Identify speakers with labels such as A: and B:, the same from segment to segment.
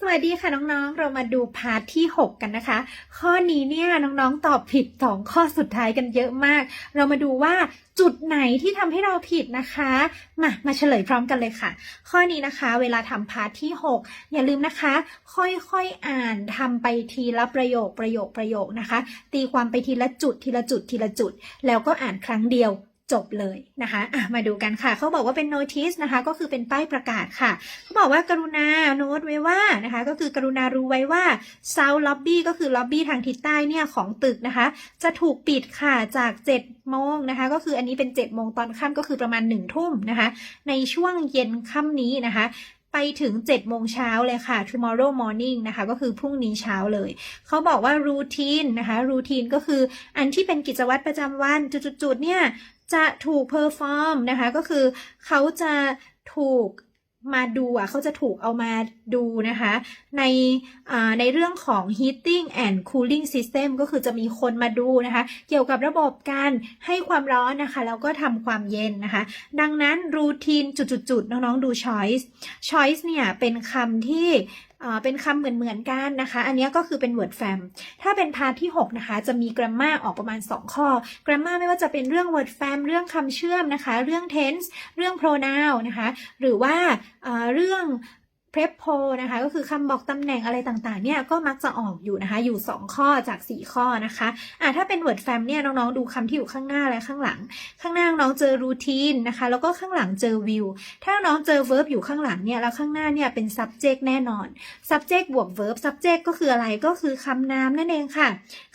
A: สวัสดีค่ะน้องๆ เรามาดูพาร์ทที่ 6 กันนะคะ ข้อนี้เนี่ยน้องๆตอบผิด 2 ข้อสุดท้ายกันเยอะมาก เรามาดูว่าจุดไหนที่ทำให้เราผิดนะคะ มามาเฉลยพร้อมกันเลยค่ะ ข้อนี้นะคะ เวลาทำพาร์ทที่ 6 อย่าลืมนะคะ ค่อยๆอ่านทำไปทีละประโยคประโยคประโยคนะคะ ตีความไปทีละจุดทีละจุดทีละจุด แล้วก็อ่านครั้งเดียว จบเลยนะคะะมาดูกันค่ะ เขาบอกว่าเป็น notice นะคะ ก็คือเป็นป้ายประกาศค่ะ เขาบอกว่ากรุณาโน้ตไว้ว่านะคะ ก็คือกรุณารู้ไว้ว่า South Lobby ก็คือ lobby ทางทิศใต้เนี่ยของตึกนะคะ จะถูกปิดค่ะจาก7โมงนะคะ ก็คืออันนี้เป็น7โมงตอนค่ำก็คือประมาณ1ทุ่มนะคะ ในช่วงเย็นค่ำนี้นะคะ ไปถึง7โมงเช้าเลยค่ะ tomorrow morning นะคะ ก็คือพรุ่งนี้เช้าเลย เขาบอกว่า routine นะคะ routine ก็คืออันที่เป็นกิจวัตรประจำวัน จุดๆเนี่ย จะถูก perform นะคะ ก็คือเขาจะถูก มาดูอะเขาจะถูกเอามาดูนะคะ ในอ่าในเรื่องของ heating and cooling system ก็คือจะมีคนมาดูนะคะ เกี่ยวกับระบบการให้ความร้อนนะคะ แล้วก็ทำความเย็นนะคะ ดังนั้น routine จุดๆๆน้อง ๆ ดู choice choice เนี่ย เป็นคำที่อ่า เป็นคำเหมือนๆกันนะคะ อันนี้ก็คือเป็น word fam ถ้าเป็นพาร์ทที่ 6 นะคะ จะมี grammar ออกประมาณ 2 ข้อ grammar ไม่ว่าจะเป็นเรื่อง word fam เรื่องคำเชื่อมนะคะ เรื่อง tense เรื่อง pronoun นะคะ หรือว่าเรื่อง prep po นะคะก็คือคำบอกตำแหน่งอะไรต่างๆเนี่ยก็มักจะออกอยู่นะคะอยู่ 2 ข้อจาก 4 ข้อนะคะอะถ้าเป็น word fam เนี่ยน้องๆดูคำที่อยู่ข้างหน้าและข้างหลัง ข้างหน้าน้องเจอ routine นะคะแล้วก็ข้างหลังเจอ view ถ้าน้องเจอ verb อยู่ข้างหลังเนี่ยแล้วข้างหน้าเนี่ยเป็น subject แน่นอน subject บวก verb subject ก็คืออะไรก็คือคำนามนั่นเองค่ะ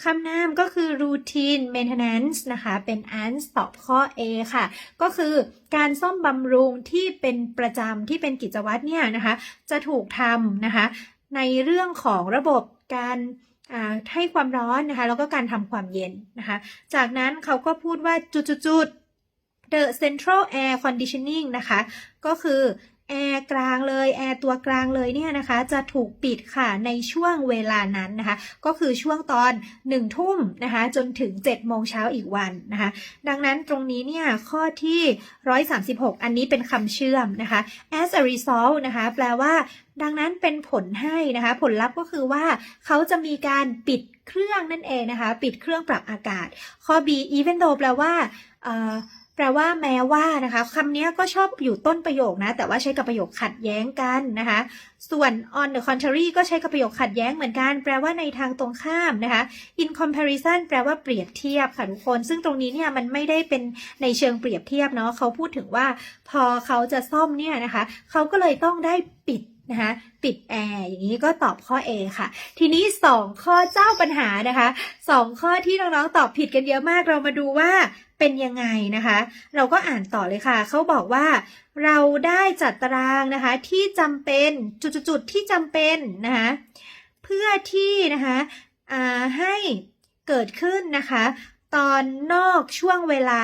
A: คำนามก็คือ routine maintenance นะคะเป็น ans ตอบข้อ A ค่ะ ก็คือการซ่อมบำรุงที่เป็นประจำที่เป็นกิจวัตรเนี่ยนะคะจะถูกทำนะคะ ในเรื่องของระบบการให้ความร้อนนะคะ แล้วก็การทำความเย็นนะคะ จากนั้นเขาก็พูดว่าจุดๆๆ the central air conditioning นะคะ ก็คือ แอร์กลางเลยแอร์ตัวกลางเลยเนี่ยนะคะจะถูกปิดค่ะในช่วงเวลานั้นนะคะ ก็คือช่วงตอน1ทุ่มนะคะจนถึง7โมงเช้าอีกวันนะคะ ดังนั้นตรงนี้เนี่ยข้อที่ 136 อันนี้เป็นคำเชื่อมนะคะ as a result นะคะแปลว่าดังนั้นเป็นผลให้นะคะ ผลลัพธ์ก็คือว่าเขาจะมีการปิดเครื่องนั่นเองนะคะ ปิดเครื่องปรับอากาศ ข้อ B even though แปลว่า แปลว่าแม้ว่านะคะคำนี้ก็ชอบอยู่ต้นประโยคนะ แต่ว่าใช้กับประโยคขัดแย้งกันนะคะ ส่วน on the contrary ก็ใช้กับประโยคขัดแย้งเหมือนกัน แปลว่าในทางตรงข้ามนะคะ in comparison แปลว่าเปรียบเทียบค่ะทุกคน ซึ่งตรงนี้เนี่ยมันไม่ได้เป็นในเชิงเปรียบเทียบเนาะเขาพูดถึงว่าพอเขาจะซ่อมเนี่ยนะคะ เขาก็เลยต้องได้ปิด นะคะปิดแอร์อย่างนี้ก็ตอบข้อ A ค่ะ ทีนี้ 2 ข้อเจ้าปัญหานะคะสองข้อที่น้องๆตอบผิดกันเยอะมากเรามาดูว่าเป็นยังไงนะคะ เราก็อ่านต่อเลยค่ะ เขาบอกว่าเราได้จัดตารางนะคะที่จำเป็นจุดๆที่จำเป็นนะคะเพื่อที่นะคะให้เกิดขึ้นนะคะ ตอนนอกช่วงเวลา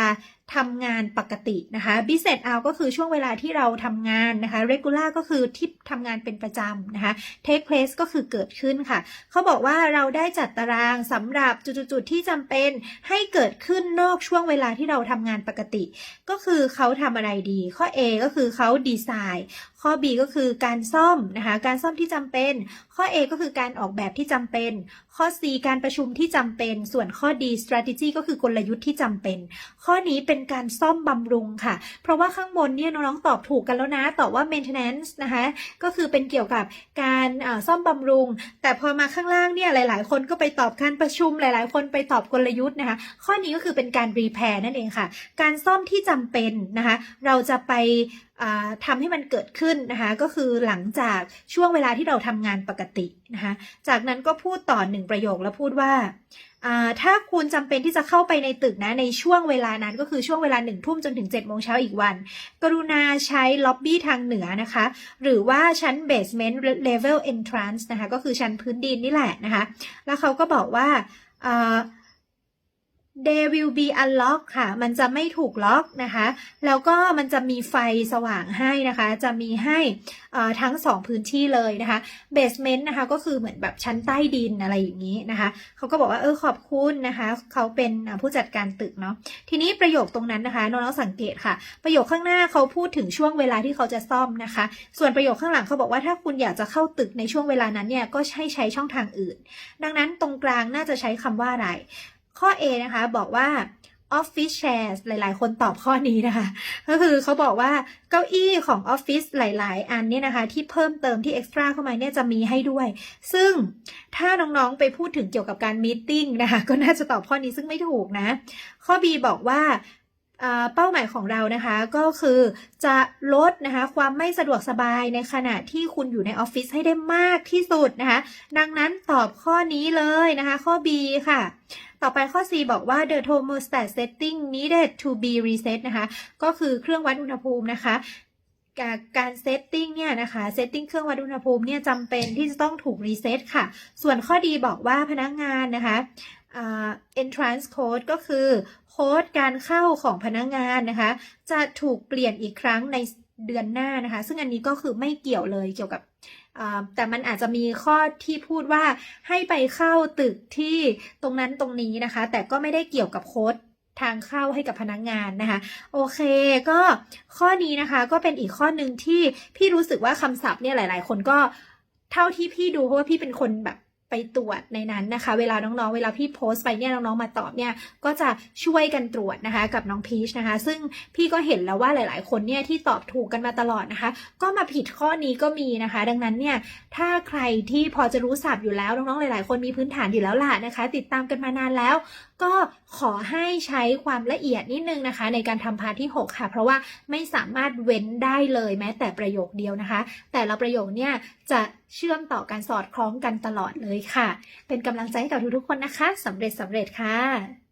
A: ทำงานปกตินะคะ business hour ก็คือช่วงเวลาที่เราทำงานนะคะ regular ก็คือที่ทำงานเป็นประจำนะคะ take place ก็คือเกิดขึ้นค่ะ เขาบอกว่าเราได้จัดตารางสำหรับจุดๆที่จำเป็นให้เกิดขึ้นนอกช่วงเวลาที่เราทำงานปกติ ก็คือเขาทำอะไรดี ข้อ A ก็คือเขาดีไซน์ ข้อ B ก็คือการซ่อมนะคะการซ่อมที่จำเป็น ข้อ A ก็คือการออกแบบที่จำเป็น ข้อ C การประชุมที่จำเป็น ส่วนข้อ D strategy ก็คือกลยุทธ์ที่จำเป็น ข้อนี้เป็นการซ่อมบำรุงค่ะ เพราะว่าข้างบนเนี่ยน้องๆตอบถูกกันแล้วนะตอบว่า maintenance นะคะก็คือเป็นเกี่ยวกับการซ่อมบำรุง แต่พอมาข้างล่างเนี่ยหลาย ๆ คนก็ไปตอบการประชุมหลาย ๆ คนไปตอบกลยุทธ์นะคะข้อนี้ก็คือเป็นการ repair นั่นเองค่ะ การซ่อมที่จำเป็นนะคะเราจะไป อ่าทำให้มันเกิดขึ้นนะคะก็คือหลังจากช่วงเวลาที่เราทำงานปกตินะคะจากนั้นก็พูดต่อหนึ่งประโยคแล้วพูดว่าถ้าคุณจำเป็นที่จะเข้าไปในตึกนะในช่วงเวลานั้นก็คือช่วงเวลาหนึ่งทุ่มจนถึง7จ็ดโมงเช้าอีกวัน กรุณาใช้ล็อบบี้ทางเหนือนะคะ หรือว่าชั้น basement level entrance นะคะก็คือชั้นพื้นดินนี่แหละนะคะ แล้วเขาก็บอกว่าอ่า they will be unlocked ค่ะ มันจะไม่ถูกล็อกนะคะ แล้วก็มันจะมีไฟสว่างให้นะคะ จะมีให้ทั้งสองพื้นที่เลยนะคะ basement นะคะ ก็คือเหมือนแบบชั้นใต้ดินอะไรอย่างนี้นะคะ เขาก็บอกว่าเออขอบคุณนะคะ เขาเป็นผู้จัดการตึกเนาะ ทีนี้ประโยคตรงนั้นนะคะน้องๆสังเกตค่ะ ประโยคข้างหน้าเขาพูดถึงช่วงเวลาที่เขาจะซ่อมนะคะ ส่วนประโยคข้างหลังเขาบอกว่าถ้าคุณอยากจะเข้าตึกในช่วงเวลานั้นเนี่ย ก็ให้ใช้ช่องทางอื่น ดังนั้นตรงกลางน่าจะใช้คำว่าอะไร ข้อ A นะคะบอกว่า office chairs หลาย ๆ คนตอบข้อนี้นะคะ ก็คือเขาบอกว่าเก้าอี้ของออฟฟิศหลาย ๆ อันเนี่ยนะคะ ที่เพิ่มเติมที่ extra เข้ามาเนี่ยจะมีให้ด้วย ซึ่งถ้าน้อง ๆ ไปพูดถึงเกี่ยวกับการมีติ้งนะคะ ก็น่าจะตอบข้อนี้ซึ่งไม่ถูกนะ ข้อ B บอกว่าเป้าหมายของเรานะคะก็คือจะลดนะคะความไม่สะดวกสบายในขณะที่คุณอยู่ในออฟฟิศให้ได้มากที่สุดนะคะ ดังนั้นตอบข้อนี้เลยนะคะ ข้อ B ค่ะ ต่อไปข้อ C บอกว่า the thermostat setting needed to be reset นะคะ ก็คือเครื่องวัดอุณหภูมินะคะการเซตติ้งเนี่ยนะคะเซตติ้งเครื่องวัดอุณหภูมิเนี่ยจำเป็นที่จะต้องถูกรีเซ็ตค่ะ ส่วนข้อดีบอกว่าพนักงานนะคะ entrance code ก็คือโค้ดการเข้าของพนักงานนะคะ จะถูกเปลี่ยนอีกครั้งในเดือนหน้านะคะ ซึ่งอันนี้ก็คือไม่เกี่ยวเลยเกี่ยวกับ แต่มันอาจจะมีข้อที่พูดว่าให้ไปเข้าตึกที่ตรงนั้นตรงนี้นะคะ แต่ก็ไม่ได้เกี่ยวกับโค้ดทางเข้าให้กับพนักงานนะคะ โอเคก็ข้อนี้นะคะก็เป็นอีกข้อหนึ่งที่พี่รู้สึกว่าคำศัพท์เนี่ยหลาย ๆ คนก็เท่าที่พี่ดูเพราะว่าพี่เป็นคนแบบ ไปตรวจในนั้นนะคะ เวลาน้องๆ เวลาพี่โพสต์ไปเนี่ยน้องๆ มาตอบเนี่ยก็จะช่วยกันตรวจนะคะกับน้องพีชนะคะ ซึ่งพี่ก็เห็นแล้วว่าหลาย ๆ คนเนี่ยที่ตอบถูกกันมาตลอดนะคะ ก็มาผิดข้อนี้ก็มีนะคะ ดังนั้นเนี่ยถ้าใครที่พอจะรู้ศัพท์อยู่แล้วน้องๆ หลาย ๆ คนมีพื้นฐานอยู่แล้วล่ะนะคะ ติดตามกันมานานแล้ว ก็ขอให้ใช้ความละเอียดนิดนึงนะคะ ในการทำพาร์ทที่ 6 ค่ะ เพราะว่าไม่สามารถเว้นได้เลยแม้แต่ประโยคเดียวนะคะ แต่ละประโยคเนี่ยจะเชื่อมต่อการสอดคล้องกันตลอดเลยค่ะ เป็นกำลังใจให้กับทุกๆคนนะคะสำเร็จสำเร็จค่ะ